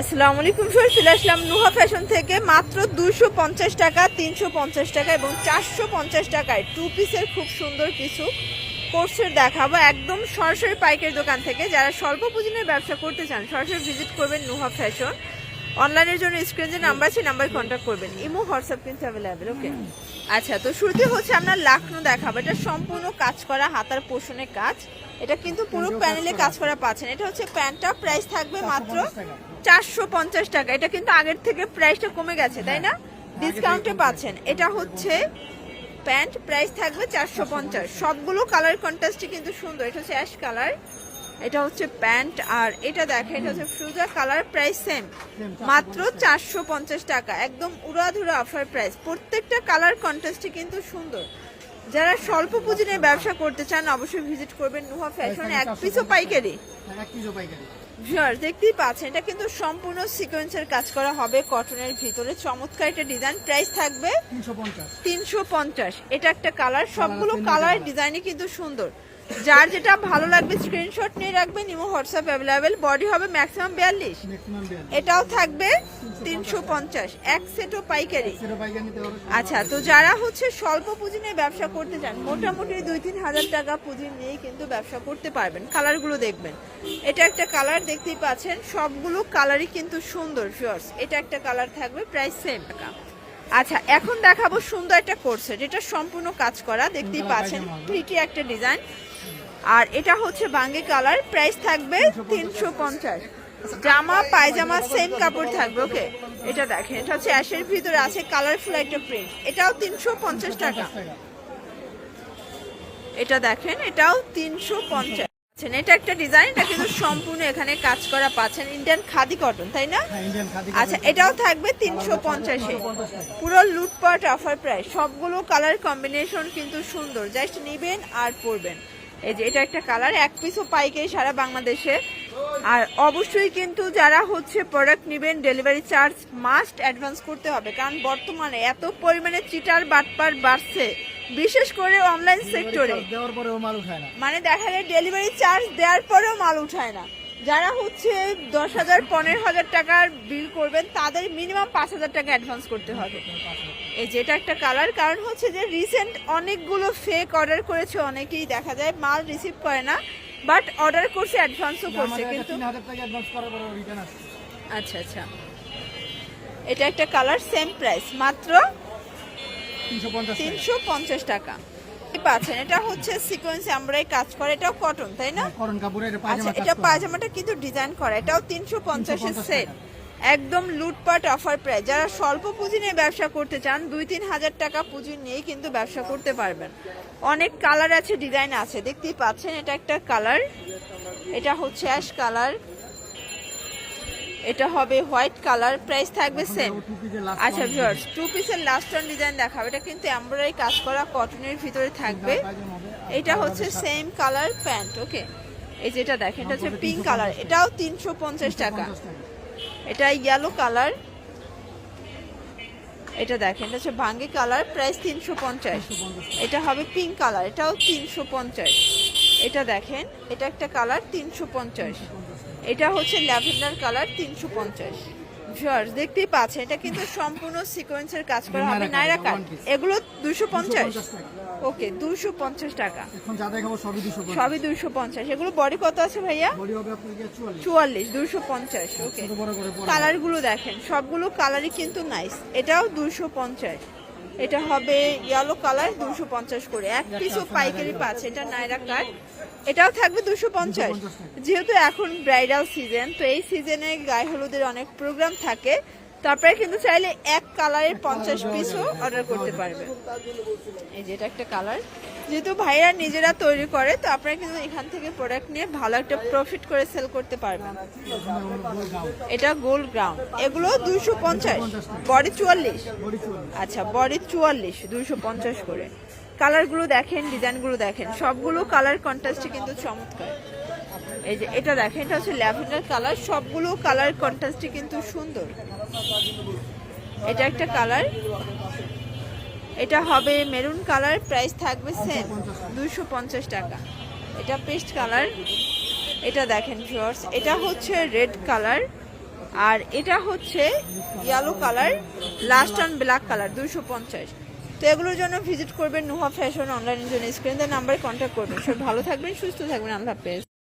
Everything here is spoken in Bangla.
আসসালামু আলাইকুম স্যার চলে আসলাম নুহা ফ্যাশন থেকে। মাত্র দুশো পঞ্চাশ টাকা, তিনশো পঞ্চাশ টাকা এবং চারশো পঞ্চাশ টাকায় টু পিসের খুব সুন্দর কিছু কোর্সের দেখাবো। একদম সরাসরি পাইকের দোকান থেকে। যারা স্বল্প পুঁজিনের ব্যবসা করতে চান, সরাসরি ভিজিট করবেন নুহা ফ্যাশন। অনলাইনের জন্য স্ক্রিন যে নাম্বার আছে নাম্বার কন্ট্যাক্ট করবেন। ইমো হোয়াটসঅ্যাপ কিন্তু অ্যাভেলেবেল ওকে আচ্ছা তো শুরুতে হচ্ছে আমরা লাখনো দেখাবো। এটা সম্পূর্ণ কাজ করা, হাতার পোষণে কাজ। এটা কিন্তু পুরো প্যানেলে কাজ করা পাচ্ছেন এটা হচ্ছে প্যান্টটা প্রাইস থাকবে মাত্র চারশো পঞ্চাশ টাকা। এটা কিন্তু আগের থেকে প্রাইসটা কমে গেছে তাই না? ডিসকাউন্টে পাচ্ছেন। এটা হচ্ছে প্যান্ট প্রাইস থাকবে চারশো পঞ্চাশ। সবগুলো কালার কন্ট্রাস্টই কিন্তু সুন্দর। এটা হচ্ছে অ্যাশ কালার এটা হচ্ছে প্যান্ট আর এটা দেখেন এটা হচ্ছে ফ্রুজা কালার প্রাইস সেম মাত্র চারশো পঞ্চাশ টাকা। একদম উড়াধুরা অফার প্রাইস প্রত্যেকটা কালার কন্ট্রাস্টই কিন্তু সুন্দর। যারা স্বল্প পুঁজি নিয়ে ব্যবসা করতে চান অবশ্যই ভিজিট করবেন নুহা ফ্যাশন এক পিসও পাইকারি। এক কেজি পাইকারি। দেখতেই পাচ্ছেন এটা কিন্তু সম্পূর্ণ সিকোয়েন্সের কাজ করা হবে কটনের ভিতরে। চমৎকার একটা ডিজাইন প্রাইস থাকবে তিনশো পঞ্চাশ। তিনশো পঞ্চাশ। এটা একটা কালার সবগুলো কালার ডিজাইনই কিন্তু সুন্দর। যার যেটা ভালো লাগবে স্ক্রিনশট নিয়ে রাখবেন ইমো হোয়াটসঅ্যাপ অ্যাভেলেবেল বডি হবে ম্যাক্সিমাম বিয়াল্লিশ। এটাও থাকবে তিনশো পঞ্চাশ এক সেটও পাইকারি। আচ্ছা তো যারা হচ্ছে স্বল্প পুঁজি নিয়ে ব্যবসা করতে চান মোটামুটি দুই তিন হাজার টাকা পুঁজি নিয়ে কিন্তু ব্যবসা করতে পারবেন কালারগুলো দেখবেন। এটা একটা কালার দেখতেই পাচ্ছেন সবগুলো কালারই কিন্তু সুন্দর ফিওর্স এটা একটা কালার থাকবে প্রাইস সেম টাকা আচ্ছা এখন দেখাবো সুন্দর একটা কোর্সে যেটা সম্পূর্ণ কাজ করা দেখতেই পাচ্ছেন প্রিটি একটা ডিজাইন আর এটা হচ্ছে বাঙ্গি কালার প্রাইস থাকবে তিনশো পঞ্চাশ। জামা পায়জামা সেম কাপড় থাকবে ওকে এটা দেখেন এটা হচ্ছে অ্যাশের ভিতরে আছে কালারফুল একটা প্রিন্ট এটাও তিনশো পঞ্চাশ টাকা। এটা দেখেন এটাও তিনশো পঞ্চাশ। আচ্ছা, এটা একটা ডিজাইন এটা কিন্তু সম্পূর্ণ এখানে কাজ করা পাচ্ছেন। ইন্ডিয়ান খাদি কটন তাই না? হ্যাঁ আচ্ছা এটাও থাকবে তিনশো পঞ্চাশে পুরো লুটপাট অফার প্রায় সবগুলো কালার কম্বিনেশন কিন্তু সুন্দর। জাস্ট নিবেন আর পরবেন। এই যে এটা একটা কালার এক পিসও পাইকে সারা বাংলাদেশে। আর অবশ্যই কিন্তু যারা হচ্ছে প্রোডাক্ট নেবেন ডেলিভারি চার্জ মাস্ট অ্যাডভান্স করতে হবে। কারণ বর্তমানে এত পরিমাণে চিটার বাটপার বাড়ছে বিশেষ করে অনলাইন সেক্টরে মানে দেখা যায় ডেলিভারি চার্জ দেওয়ার পরেও মাল উঠায় না। যারা হচ্ছে দশ হাজার পনেরো হাজার টাকার বিল করবেন তাদের মিনিমাম পাঁচ হাজার টাকা অ্যাডভান্স করতে হবে। এই যেটা একটা কালার কারণ হচ্ছে যে রিসেন্ট অনেকগুলো ফেক অর্ডার করেছে অনেকেই দেখা যায় মাল রিসিভ করে না। বাট অর্ডার করছে অ্যাডভান্সও করছে কিন্তু আচ্ছা আচ্ছা। এটা একটা কালার সেম প্রাইস মাত্র তিনশো পঞ্চাশ টাকা। পাচ্ছেন এটা হচ্ছে সিকোয়েন্স আমরাই কাজ করে এটাও কটন তাই না? কাপড়ের আচ্ছা এটা পায়জামাটা কিন্তু ডিজাইন করা এটাও তিনশো পঞ্চাশের 350 সেট একদম লুটপাট অফার প্রাইস যারা স্বল্প পুঁজি নিয়ে ব্যবসা করতে চান দুই তিন হাজার টাকা পুঁজি নিয়েই কিন্তু ব্যবসা করতে পারবেন। অনেক কালার আছে ডিজাইন আছে। দেখতেই পাচ্ছেন এটা একটা কালার। এটা হচ্ছে অ্যাশ কালার। এটা হবে হোয়াইট কালার। প্রাইস থাকবে সেম আচ্ছা ভিউয়ার্স টু পিসের লাস্ট অন ডিজাইন দেখাবো। এটা কিন্তু এমব্রয়ডারি কাজ করা কটনের ভিতরে থাকবে। এটা হচ্ছে সেম কালার প্যান্ট ওকে এই যেটা দেখেন এটা হচ্ছে পিঙ্ক কালার এটাও তিনশো পঞ্চাশ টাকা। এটা ইয়েলো কালার এটা দেখেন এটা হচ্ছে ভাঙ্গি কালার প্রাইস তিনশো পঞ্চাশ। এটা হবে পিঙ্ক কালার এটাও তিনশো পঞ্চাশ। এটা দেখেন এটা একটা কালার তিনশো পঞ্চাশ। এটা হচ্ছে ল্যাভেন্ডার কালার তিনশো পঞ্চাশ। ভিউয়ার্স দেখতেই পাচ্ছেন এটা কিন্তু সম্পূর্ণ সিকোয়েন্সের কাজ করা। হবে নাইরা কাট। এগুলো দুশো পঞ্চাশ। 250 ওকে দুশো পঞ্চাশ টাকা। এখন যা দেখাবো সবই দুশো সবই দুশো পঞ্চাশ। এগুলো বডি কত আছে ভাইয়া? বডি হবে চুয়াল্লিশ। দুশো পঞ্চাশ ওকে ছোট বড় কালারগুলো দেখেন সবগুলো কালারই কিন্তু নাইস এটাও দুশো পঞ্চাশ। এটা হবে ইয়েলো কালার দুশো পঞ্চাশ করে। এক পিসও পাইকারি পাচ্ছে এটা নাইরা কাট এটাও থাকবে দুশো পঞ্চাশ। যেহেতু এখন ব্রাইডাল সিজন তো এই সিজনে গায়ে হলুদের অনেক প্রোগ্রাম থাকে। তারপরে কিন্তু চাইলে এক কালারের পঞ্চাশ পিসও অর্ডার করতে পারবে। এই যে এটা একটা কালার যেহেতু ভাইরা নিজেরা তৈরি করে, তো আপনারা কিন্তু এখান থেকে প্রোডাক্ট নিয়ে ভালো একটা প্রফিট করে সেল করতে পারবেন। এটা গোল্ড গ্রাউন্ড এগুলো দুইশো পঞ্চাশ। বডি চুয়াল্লিশ। আচ্ছা বডি চুয়াল্লিশ, দুইশো পঞ্চাশ করে। কালারগুলো দেখেন ডিজাইনগুলো দেখেন। সবগুলো কালার কন্ট্রাস্টে কিন্তু চমৎকার। এই যে এটা দেখেন, এটা হচ্ছে ল্যাভেন্ডার কালার সবগুলো কালার কন্ট্রাস্টে কিন্তু সুন্দর। এটা একটা কালার এটা হবে মেরুন কালার প্রাইস থাকবে সেম দুশো টাকা। এটা পেস্ট কালার। এটা দেখেন ভিউয়ার্স এটা হচ্ছে রেড কালার আর এটা হচ্ছে yellow colour last one black colour দুশো তো এগুলোর জন্য ভিজিট করবেন নুহা ফ্যাশন অনলাইনের জন্য। স্ক্রিন নাম্বারে কন্ট্যাক্ট করবেন। সব ভালো থাকবেন, সুস্থ থাকবেন। আল্লাহ হাফেজ।